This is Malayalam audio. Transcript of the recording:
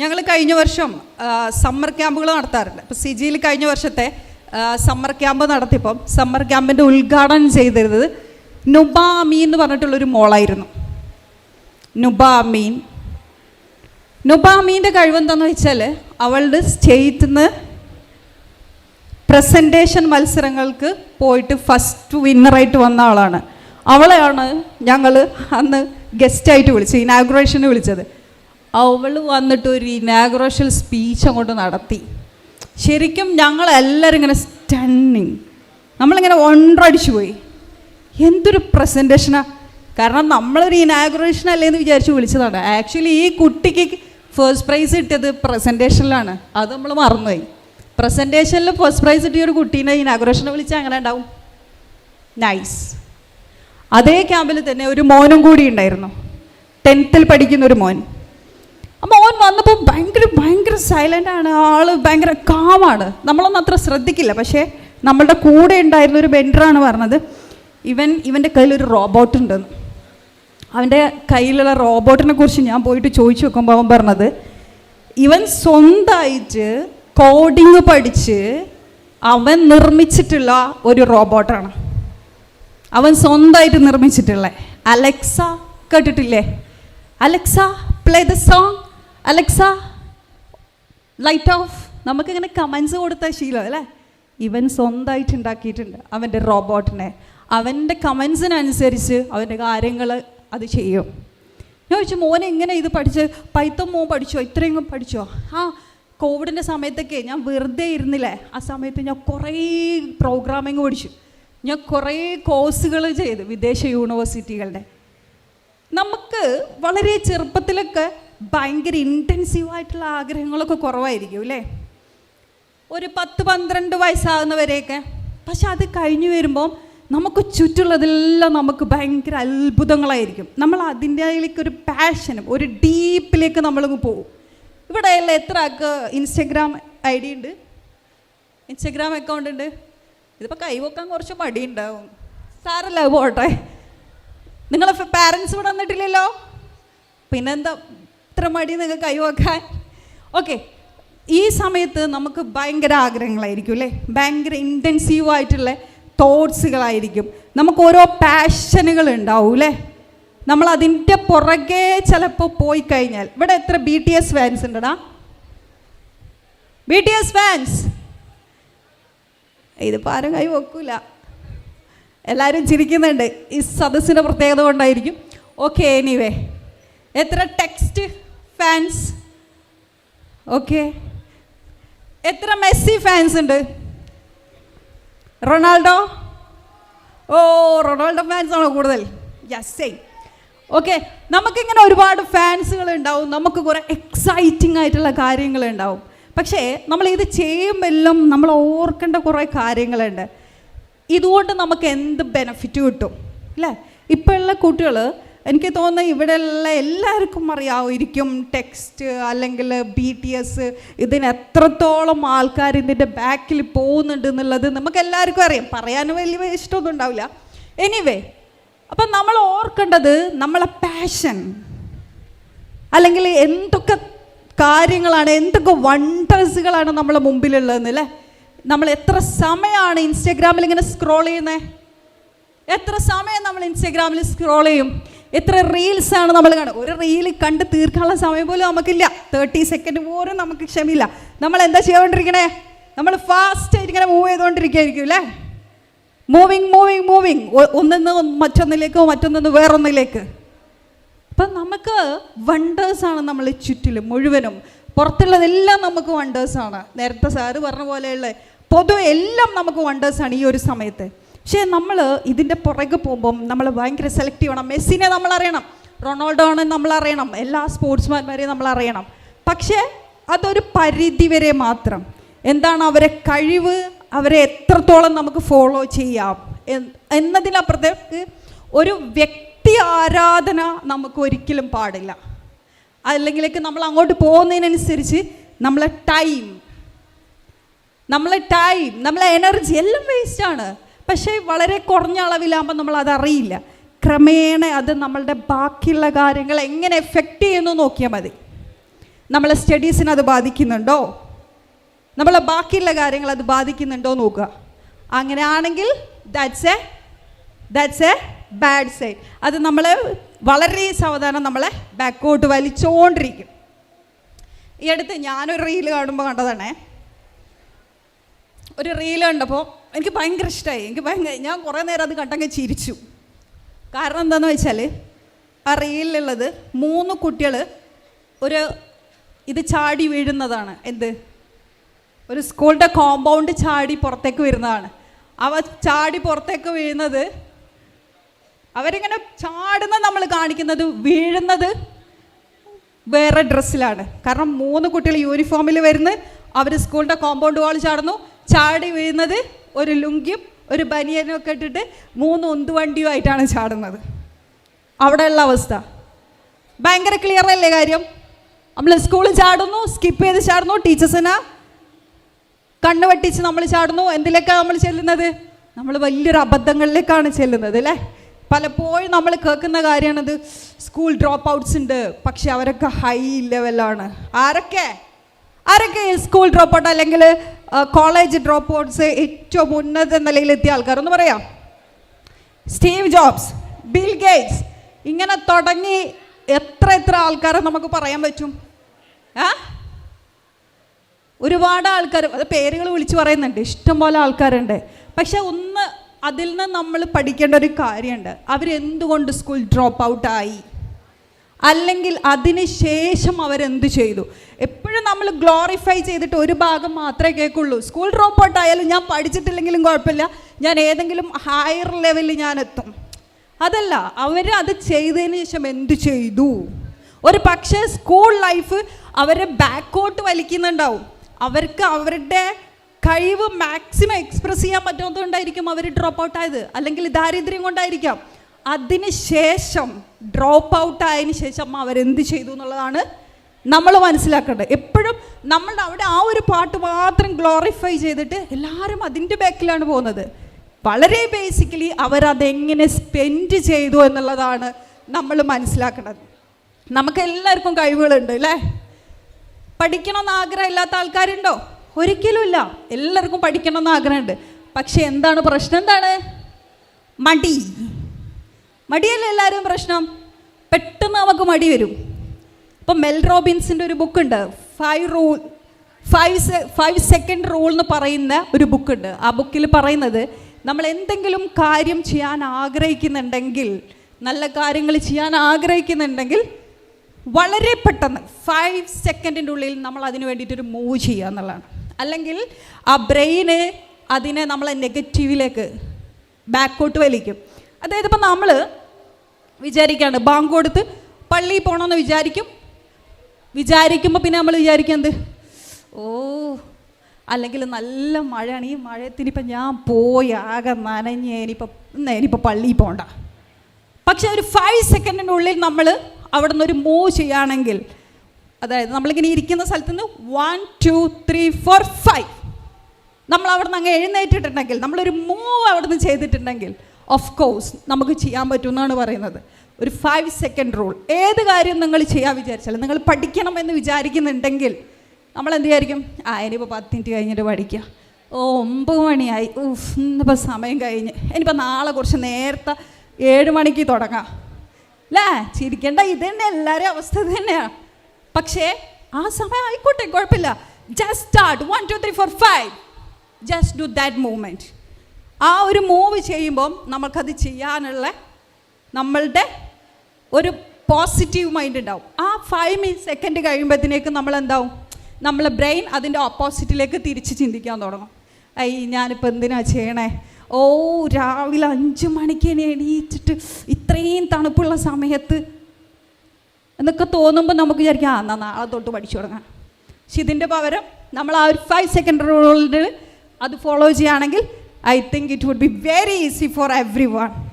ഞങ്ങൾ കഴിഞ്ഞ വർഷം സമ്മർ ക്യാമ്പുകൾ നടത്താറുണ്ട്. ഇപ്പോൾ സിജിയിൽ കഴിഞ്ഞ വർഷത്തെ സമ്മർ ക്യാമ്പ് നടത്തിയപ്പം സമ്മർ ക്യാമ്പിന്റെ ഉദ്ഘാടനം ചെയ്തിരുന്നത് നുബ അമീൻ എന്ന് പറഞ്ഞിട്ടുള്ളൊരു മോളായിരുന്നു. നുബ അമീൻ നുബ അമീന്റെ കഴിവെന്താണെന്ന് വെച്ചാൽ അവളുടെ സ്റ്റേറ്റിൽ നിന്ന് പ്രസന്റേഷൻ മത്സരങ്ങൾക്ക് പോയിട്ട് ഫസ്റ്റ് വിന്നറായിട്ട് വന്ന ആളാണ്. അവളെയാണ് ഞങ്ങൾ അന്ന് ഗസ്റ്റായിട്ട് വിളിച്ചത് ഇനാഗുറേഷന് വിളിച്ചത്. അവൾ വന്നിട്ട് ഒരു ഇനാഗ്രോഷൽ സ്പീച്ച് അങ്ങോട്ട് നടത്തി. ശരിക്കും ഞങ്ങളെല്ലാവരും ഇങ്ങനെ സ്റ്റണ്ണിങ് നമ്മളിങ്ങനെ ഒണ്ടടിച്ചു പോയി. എന്തൊരു പ്രസന്റേഷനാണ് കാരണം നമ്മളൊരു ഇനാഗ്രേഷൻ അല്ലേന്ന് വിചാരിച്ച് വിളിച്ചതാണ്. ആക്ച്വലി ഈ കുട്ടിക്ക് ഫസ്റ്റ് പ്രൈസ് കിട്ടിയത് പ്രസന്റേഷനിലാണ് അത് നമ്മൾ മറന്നുപോയി. പ്രസന്റേഷനിൽ ഫസ്റ്റ് പ്രൈസ് കിട്ടിയ ഒരു കുട്ടീനെ ഇനാഗ്രേഷനെ വിളിച്ചാൽ അങ്ങനെ ഉണ്ടാവും? നൈസ് അതേ ക്യാമ്പിൽ തന്നെ ഒരു മോനും കൂടി ഉണ്ടായിരുന്നു. ടെൻത്തിൽ പഠിക്കുന്ന ഒരു മോൻ. ആ ഓൻ വന്നപ്പോൾ ഭയങ്കര ഭയങ്കര സൈലന്റ് ആണ്. ആൾ ഭയങ്കര കാമാണ് നമ്മളൊന്നും അത്ര ശ്രദ്ധിക്കില്ല. പക്ഷേ നമ്മളുടെ കൂടെ ഉണ്ടായിരുന്ന ഒരു ബെൻഡറാണ് പറഞ്ഞത്. ഇവൻ ഇവന്റെ കയ്യിലൊരു റോബോട്ട് ഉണ്ടെന്ന് അവന്റെ കയ്യിലുള്ള റോബോട്ടിനെ കുറിച്ച് ഞാൻ പോയിട്ട് ചോദിച്ചു നോക്കുമ്പോൾ അവൻ പറഞ്ഞത് ഇവൻ സ്വന്തമായിട്ട് കോഡിങ് പഠിച്ച് അവൻ നിർമ്മിച്ചിട്ടുള്ള ഒരു റോബോട്ടാണ് അവൻ സ്വന്തമായിട്ട് നിർമ്മിച്ചിട്ടുള്ള അലക്സ കേട്ടിട്ടില്ലേ? Alexa play the song Alexa light off നമുക്കിങ്ങനെ കമൻസ് കൊടുത്ത ശീലം അല്ലേ? ഇവൻ സ്വന്തമായിട്ട് ഉണ്ടാക്കിയിട്ടുണ്ട് അവന്റെ റോബോട്ടിനെ. അവന്റെ കമൻസിനനുസരിച്ച് അവന്റെ കാര്യങ്ങൾ അത് ചെയ്യും. ഞാൻ ചോദിച്ചു മോനെ എങ്ങനെ ഇത് പഠിച്ച്? പൈത്തം മോൻ പഠിച്ചോ? ഇത്രയും പഠിച്ചോ? ആ കോവിഡിന്റെ സമയത്തൊക്കെ ഞാൻ വെറുതെ ഇരുന്നില്ലേ? ആ സമയത്ത് ഞാൻ കുറേ പ്രോഗ്രാമിങ് പഠിച്ചു. ഞാൻ കുറേ കോഴ്സുകൾ ചെയ്തു വിദേശ യൂണിവേഴ്സിറ്റികളുടെ നമുക്ക് വളരെ ചെറുപ്പത്തിലൊക്കെ ഭയങ്കര ഇന്റൻസീവായിട്ടുള്ള ആഗ്രഹങ്ങളൊക്കെ കുറവായിരിക്കും അല്ലേ? ഒരു പത്ത് പന്ത്രണ്ട് വയസ്സാകുന്നവരെയൊക്കെ. പക്ഷെ അത് കഴിഞ്ഞു വരുമ്പോൾ നമുക്ക് ചുറ്റുള്ളതെല്ലാം നമുക്ക് ഭയങ്കര അത്ഭുതങ്ങളായിരിക്കും. നമ്മൾ അതിന്റെ അതിലേക്ക് ഒരു പാഷനും ഒരു ഡീപ്പിലേക്ക് നമ്മളങ്ങ് പോകും. ഇവിടെ എല്ലാം എത്ര ആൾക്ക് ഇൻസ്റ്റഗ്രാം ഐ ഡി ഉണ്ട്? ഇൻസ്റ്റഗ്രാം അക്കൗണ്ട് ഉണ്ട്? ഇതിപ്പോൾ കൈവക്കാൻ കുറച്ച് മടിയുണ്ടാവും. സാറല്ല പോട്ടെ. നിങ്ങളെ പാരൻസ് ഇവിടെ വന്നിട്ടില്ലല്ലോ? പിന്നെന്താ? ഇത്ര മടി നിങ്ങൾക്ക് കൈവക്കാൻ ഓക്കെ ഈ സമയത്ത് നമുക്ക് ഭയങ്കര ആഗ്രഹങ്ങളായിരിക്കും അല്ലേ? ഭയങ്കര ഇന്റൻസീവ് ആയിട്ടുള്ള തോട്ട്സുകളായിരിക്കും നമുക്ക് ഓരോ പാഷനുകൾ ഉണ്ടാവും അല്ലേ? നമ്മൾ അതിന്റെ പുറകെ ചിലപ്പോൾ പോയി കഴിഞ്ഞാൽ. ഇവിടെ എത്ര ബി ടി എസ് ഫാൻസ് ഉണ്ടടാ? ബി ടി എസ് ഫാൻസ് ഇതിപ്പോൾ ആരും കൈ വെക്കൂല. എല്ലാവരും ചിരിക്കുന്നുണ്ട്. ഈ സദസ്സിന്റെ പ്രത്യേകത കൊണ്ടായിരിക്കും. ഓക്കെ എനിവേ എത്ര ടെക്സ്റ്റ് ഫാൻസ് ഓക്കെ എത്ര മെസ്സി ഫാൻസ് ഉണ്ട്? റൊണാൾഡോ? ഓ റൊണാൾഡോ ഫാൻസ് ആണോ കൂടുതൽ? യെസ് ഓക്കെ നമുക്കിങ്ങനെ ഒരുപാട് ഫാൻസുകൾ ഉണ്ടാവും. നമുക്ക് കുറേ എക്സൈറ്റിംഗ് ആയിട്ടുള്ള കാര്യങ്ങൾ ഉണ്ടാവും. പക്ഷേ നമ്മൾ ഇത് ചെയ്യുമ്പോഴെല്ലാം നമ്മൾ ഓർക്കേണ്ട കുറേ കാര്യങ്ങളുണ്ട്. ഇതുകൊണ്ട് നമുക്ക് എന്ത് ബെനഫിറ്റ് കിട്ടും? അല്ലേ? ഇപ്പോഴുള്ള കുട്ടികൾ എനിക്ക് തോന്നുന്നു ഇവിടെയുള്ള എല്ലാവർക്കും അറിയാമായിരിക്കും ടെക്സ്റ്റ് അല്ലെങ്കിൽ ബി ടി എസ് ഇതിന് എത്രത്തോളം ആൾക്കാർ ഇതിന്റെ ബാക്കിൽ പോകുന്നുണ്ട് എന്നുള്ളത് നമുക്ക് എല്ലാവർക്കും അറിയാം. പറയാൻ വലിയ ഇഷ്ടമൊന്നും ഉണ്ടാവില്ല. എനിവേ അപ്പം നമ്മൾ ഓർക്കേണ്ടത് നമ്മളെ പാഷൻ അല്ലെങ്കിൽ എന്തൊക്കെ കാര്യങ്ങളാണ് എന്തൊക്കെ വണ്ടേഴ്സുകളാണ് നമ്മളെ മുമ്പിലുള്ളതെന്ന് അല്ലേ? നമ്മൾ എത്ര സമയമാണ് ഇൻസ്റ്റഗ്രാമിൽ ഇങ്ങനെ സ്ക്രോൾ ചെയ്യുന്നത് എത്ര സമയം നമ്മൾ ഇൻസ്റ്റഗ്രാമിൽ സ്ക്രോൾ ചെയ്യും? എത്ര റീൽസ് ആണ് നമ്മൾ കാണുക? ഒരു റീൽ കണ്ട് തീർക്കാനുള്ള സമയം പോലും നമുക്കില്ല. തേർട്ടി സെക്കൻഡ് പോലും നമുക്ക് ക്ഷമയില്ല നമ്മൾ എന്താ ചെയ്തുകൊണ്ടിരിക്കണേ നമ്മൾ ഫാസ്റ്റ് ആയിട്ട് ഇങ്ങനെ മൂവ് ചെയ്തുകൊണ്ടിരിക്കുകയായിരിക്കും അല്ലേ? മൂവിങ് മൂവിങ് മൂവിങ് ഒന്നിന്ന് മറ്റൊന്നിലേക്ക് മറ്റൊന്നിന്ന് വേറൊന്നിലേക്ക്. അപ്പം നമുക്ക് വണ്ടേഴ്സാണ് നമ്മൾ ചുറ്റിലും മുഴുവനും. പുറത്തുള്ളതെല്ലാം നമുക്ക് വണ്ടേഴ്സാണ് നേരത്തെ സാറ് പറഞ്ഞ പോലെയുള്ള പൊതുവെ എല്ലാം നമുക്ക് വണ്ടേഴ്സാണ് ഈ ഒരു സമയത്ത്. പക്ഷേ നമ്മൾ ഇതിന്റെ പുറകെ പോകുമ്പം നമ്മൾ ഭയങ്കര സെലക്ട് ചെയ്യണം മെസ്സിനെ നമ്മൾ അറിയണം. റൊണാൾഡോ ആണ് നമ്മൾ അറിയണം. എല്ലാ സ്പോർട്സ്മാൻമാരെയും നമ്മൾ അറിയണം. പക്ഷേ അതൊരു പരിധി വരെ മാത്രം. എന്താണ് അവരെ കഴിവ്? അവരെ എത്രത്തോളം നമുക്ക് ഫോളോ ചെയ്യാം? എന്നതിനപ്പുറത്തേക്ക് ഒരു വ്യക്തി ആരാധന നമുക്ക് ഒരിക്കലും പാടില്ല. അല്ലെങ്കിലേക്ക് നമ്മൾ അങ്ങോട്ട് പോകുന്നതിനനുസരിച്ച് നമ്മളെ ടൈം നമ്മളെ ടൈം നമ്മളെ എനർജി എല്ലാം വേസ്റ്റാണ് പക്ഷേ വളരെ കുറഞ്ഞ അളവിലാകുമ്പോൾ നമ്മൾ അതറിയില്ല. ക്രമേണ അത് നമ്മളുടെ ബാക്കിയുള്ള കാര്യങ്ങൾ എങ്ങനെ എഫക്റ്റ് ചെയ്യുന്നു നോക്കിയാൽ മതി. നമ്മളെ സ്റ്റഡീസിനെ അത് ബാധിക്കുന്നുണ്ടോ? നമ്മളെ ബാക്കിയുള്ള കാര്യങ്ങൾ അത് ബാധിക്കുന്നുണ്ടോ നോക്കുക. അങ്ങനെയാണെങ്കിൽ that's a that's a bad side അത് നമ്മൾ വളരെ സാവധാനം നമ്മളെ ബാക്കോട്ട് വലിച്ചുകൊണ്ടിരിക്കും ഈ അടുത്ത് ഞാനൊരു റീൽ കാണുമ്പോൾ കണ്ടതാണേ. ഒരു റീൽ കണ്ടപ്പോൾ എനിക്ക് ഭയങ്കര ഇഷ്ടമായി എനിക്ക് ഭയങ്കര ഞാൻ കുറേ നേരം അത് കണ്ടങ്ങ് ചിരിച്ചു. കാരണം എന്താണെന്ന് വെച്ചാൽ ആ റീലിലുള്ളത് മൂന്ന് കുട്ടികൾ ഒരു ഇത് ചാടി വീഴുന്നതാണ്. എന്ത്? ഒരു സ്കൂളിന്റെ കോമ്പൗണ്ട് ചാടി പുറത്തേക്ക് വരുന്നതാണ് അവ ചാടി പുറത്തേക്ക് വീഴുന്നത് അവരിങ്ങനെ ചാടുന്ന നമ്മൾ കാണിക്കുന്നത് വീഴുന്നത് വേറെ ഡ്രസ്സിലാണ് കാരണം മൂന്ന് കുട്ടികൾ യൂണിഫോമിൽ വരുന്നു അവർ സ്കൂളിന്റെ കോമ്പൗണ്ട് വാൾ ചാടുന്നു. ചാടി വീഴുന്നത് ഒരു ലുങ്കിയും ഒരു ബനിയനും ഒക്കെ ഇട്ടിട്ട് മൂന്ന് ഉന്തുവണ്ടിയുമായിട്ടാണ് ചാടുന്നത്. അവിടെയുള്ള അവസ്ഥ. ഭയങ്കര ക്ലിയർ അല്ലേ കാര്യം? നമ്മൾ സ്കൂളിൽ ചാടുന്നു സ്കിപ്പ് ചെയ്ത് ചാടുന്നു ടീച്ചേഴ്സിനാ കണ്ണ് വെട്ടിച്ച് നമ്മൾ ചാടുന്നു. എന്തിലേക്കാണ് നമ്മൾ ചെല്ലുന്നത്? നമ്മൾ വലിയൊരു അബദ്ധങ്ങളിലേക്കാണ് ചെല്ലുന്നത് അല്ലേ? പലപ്പോഴും നമ്മൾ കേൾക്കുന്ന കാര്യമാണത് സ്കൂൾ ഡ്രോപ്പ് ഔട്ട്സ് ഉണ്ട് പക്ഷെ അവരൊക്കെ ഹൈ ലെവലാണ് ആരൊക്കെ? ആരൊക്കെ സ്കൂൾ ഡ്രോപ്പ് ഔട്ട് അല്ലെങ്കിൽ കോളേജ് ഡ്രോപ്പ് ഔട്ട്സ് ഏറ്റവും ഉന്നത നിലയിലെത്തിയ ആൾക്കാർ. ഒന്ന് പറയാം. സ്റ്റീവ് ജോബ്സ് ബിൽ ഗേറ്റ്സ് ഇങ്ങനെ തുടങ്ങി എത്ര എത്ര ആൾക്കാരെ നമുക്ക് പറയാൻ പറ്റും? ആ? ഒരുപാട് ആൾക്കാർ അത് പേരുകൾ വിളിച്ച് പറയുന്നുണ്ട്. ഇഷ്ടംപോലെ ആൾക്കാരുണ്ട്. പക്ഷെ ഒന്ന് അതിൽ നിന്ന് നമ്മൾ പഠിക്കേണ്ട ഒരു കാര്യമുണ്ട്. അവരെന്തുകൊണ്ട് സ്കൂൾ ഡ്രോപ്പ് ഔട്ടായി അല്ലെങ്കിൽ അതിന് ശേഷം അവരെന്ത് ചെയ്തു? എപ്പോഴും നമ്മൾ ഗ്ലോറിഫൈ ചെയ്തിട്ട് ഒരു ഭാഗം മാത്രമേ കേൾക്കുള്ളൂ. സ്കൂൾ ഡ്രോപ്പ് ഔട്ട് ആയാലും ഞാൻ പഠിച്ചിട്ടില്ലെങ്കിലും കുഴപ്പമില്ല. ഞാൻ ഏതെങ്കിലും ഹയർ ലെവലിൽ ഞാൻ എത്തും. അതല്ല അവർ അത് ചെയ്തതിന് ശേഷം എന്ത് ചെയ്തു? ഒരു പക്ഷേ സ്കൂൾ ലൈഫ് അവരെ ബാക്കോട്ട് വലിക്കുന്നുണ്ടാവും. അവർക്ക് അവരുടെ കഴിവ് മാക്സിമം എക്സ്പ്രസ് ചെയ്യാൻ പറ്റാത്തതുകൊണ്ടായിരിക്കും അവർ ഡ്രോപ്പ് ഔട്ട് ആയത്. അല്ലെങ്കിൽ ദാരിദ്ര്യം കൊണ്ടായിരിക്കാം. അതിന് ശേഷം ഡ്രോപ്പ് ഔട്ട് ആയതിന് ശേഷം അവരെന്ത് ചെയ്തു എന്നുള്ളതാണ് നമ്മൾ മനസ്സിലാക്കേണ്ടത്. എപ്പോഴും നമ്മളുടെ അവിടെ ആ ഒരു പാട്ട് മാത്രം ഗ്ലോറിഫൈ ചെയ്തിട്ട് എല്ലാവരും അതിന്റെ ബാക്കിലാണ് പോകുന്നത്. വളരെ ബേസിക്കലി അവരതെങ്ങനെ സ്പെൻഡ് ചെയ്തു എന്നുള്ളതാണ് നമ്മൾ മനസ്സിലാക്കേണ്ടത്. നമുക്ക് എല്ലാവർക്കും കഴിവുകളുണ്ട് അല്ലേ? പഠിക്കണമെന്ന് ആഗ്രഹം ഇല്ലാത്ത ആൾക്കാരുണ്ടോ ഒരിക്കലുമില്ല എല്ലാവർക്കും പഠിക്കണമെന്ന് ആഗ്രഹമുണ്ട്. പക്ഷെ എന്താണ് പ്രശ്നം എന്താണ്? മടി. മടിയല്ലേ എല്ലാവരും പ്രശ്നം? പെട്ടെന്ന് നമുക്ക് മടി വരും. ഇപ്പം മെൽ റോബിൻസിന്റെ ഒരു ബുക്കുണ്ട്. Five rule five five second rule എന്ന് പറയുന്ന ഒരു ബുക്കുണ്ട്. ആ ബുക്കിൽ പറയുന്നത് നമ്മൾ എന്തെങ്കിലും കാര്യം ചെയ്യാൻ ആഗ്രഹിക്കുന്നുണ്ടെങ്കിൽ നല്ല കാര്യങ്ങൾ ചെയ്യാൻ ആഗ്രഹിക്കുന്നുണ്ടെങ്കിൽ വളരെ പെട്ടെന്ന് ഫൈവ് സെക്കൻഡിന്റെ ഉള്ളിൽ നമ്മൾ അതിന് വേണ്ടിയിട്ടൊരു മൂവ് ചെയ്യുക എന്നുള്ളതാണ്. അല്ലെങ്കിൽ ആ ബ്രെയിന് അതിനെ നമ്മളെ നെഗറ്റീവിലേക്ക് ബാക്കോട്ട് വലിക്കും. അതായത് ഇപ്പം നമ്മൾ വിചാരിക്കുകയാണ് ബാങ്ക് കൊടുത്ത് പള്ളിയിൽ പോകണമെന്ന് വിചാരിക്കും. വിചാരിക്കുമ്പോൾ പിന്നെ നമ്മൾ വിചാരിക്കും എന്ത്? ഓ അല്ലെങ്കിൽ നല്ല മഴയാണ്. ഈ മഴയത്തിനിപ്പോൾ ഞാൻ പോയി ആകെ നനഞ്ഞ് ഇനിയിപ്പോൾ ഇനിയിപ്പോൾ പള്ളിയിൽ പോകണ്ട പക്ഷെ ഒരു ഫൈവ് സെക്കൻഡിന്റെ ഉള്ളിൽ നമ്മൾ അവിടെ നിന്ന് ഒരു മൂവ് ചെയ്യുകയാണെങ്കിൽ അതായത് നമ്മളിങ്ങനെ ഇരിക്കുന്ന സ്ഥലത്ത് നിന്ന് one two three four five നമ്മൾ അവിടെ നിന്ന് അങ്ങ് എഴുന്നേറ്റിട്ടുണ്ടെങ്കിൽ നമ്മളൊരു മൂവ് അവിടെ നിന്ന് ചെയ്തിട്ടുണ്ടെങ്കിൽ ഓഫ് കോഴ്സ് നമുക്ക് ചെയ്യാൻ പറ്റുമെന്നാണ് പറയുന്നത്. ഒരു ഫൈവ് സെക്കൻഡ് റൂൾ ഏത് കാര്യം നിങ്ങൾ ചെയ്യാൻ വിചാരിച്ചാലും നിങ്ങൾ പഠിക്കണമെന്ന് വിചാരിക്കുന്നുണ്ടെങ്കിൽ നമ്മൾ എന്ത് വിചാരിക്കും? ആ ഇനിയിപ്പോൾ പത്ത് മിനിറ്റ് കഴിഞ്ഞിട്ട് പഠിക്കുക ഓ ഒമ്പത് മണിയായി. ഉഫ് ഇന്നിപ്പോൾ സമയം കഴിഞ്ഞ്. ഇനിയിപ്പോൾ നാളെ കുറച്ച് നേരത്തെ ഏഴ് മണിക്ക് തുടങ്ങാം. അല്ലേ ചിരിക്കേണ്ട ഇത് തന്നെ എല്ലാവരും അവസ്ഥ തന്നെയാണ് പക്ഷേ ആ സമയം ആയിക്കോട്ടെ കുഴപ്പമില്ല. Just start one two three four five just do that movement ആ ഒരു മൂവ് ചെയ്യുമ്പം നമുക്കത് ചെയ്യാനുള്ള നമ്മളുടെ ഒരു പോസിറ്റീവ് മൈൻഡ് ഉണ്ടാവും. ആ ഫൈവ് മിനിറ്റ് സെക്കൻഡ് കഴിയുമ്പോഴത്തേക്ക് നമ്മൾ എന്താവും നമ്മളെ ബ്രെയിൻ അതിന്റെ ഓപ്പോസിറ്റിലേക്ക് തിരിച്ച് ചിന്തിക്കാൻ തുടങ്ങും. ഐ ഞാനിപ്പോൾ എന്തിനാ ചെയ്യണേ? ഓ രാവിലെ അഞ്ച് മണിക്ക് എണീറ്റിട്ട് ഇത്രയും തണുപ്പുള്ള സമയത്ത് എന്നൊക്കെ തോന്നുമ്പോൾ നമുക്ക് വിചാരിക്കാം ആ എന്നാൽ നാളെ തൊട്ട് പഠിച്ചു തുടങ്ങാം. പക്ഷെ ഇതിന്റെ പകരം നമ്മൾ ആ ഒരു ഫൈവ് സെക്കൻഡ് റൂളിൽ അത് ഫോളോ ചെയ്യുകയാണെങ്കിൽ I think it would be very easy for everyone.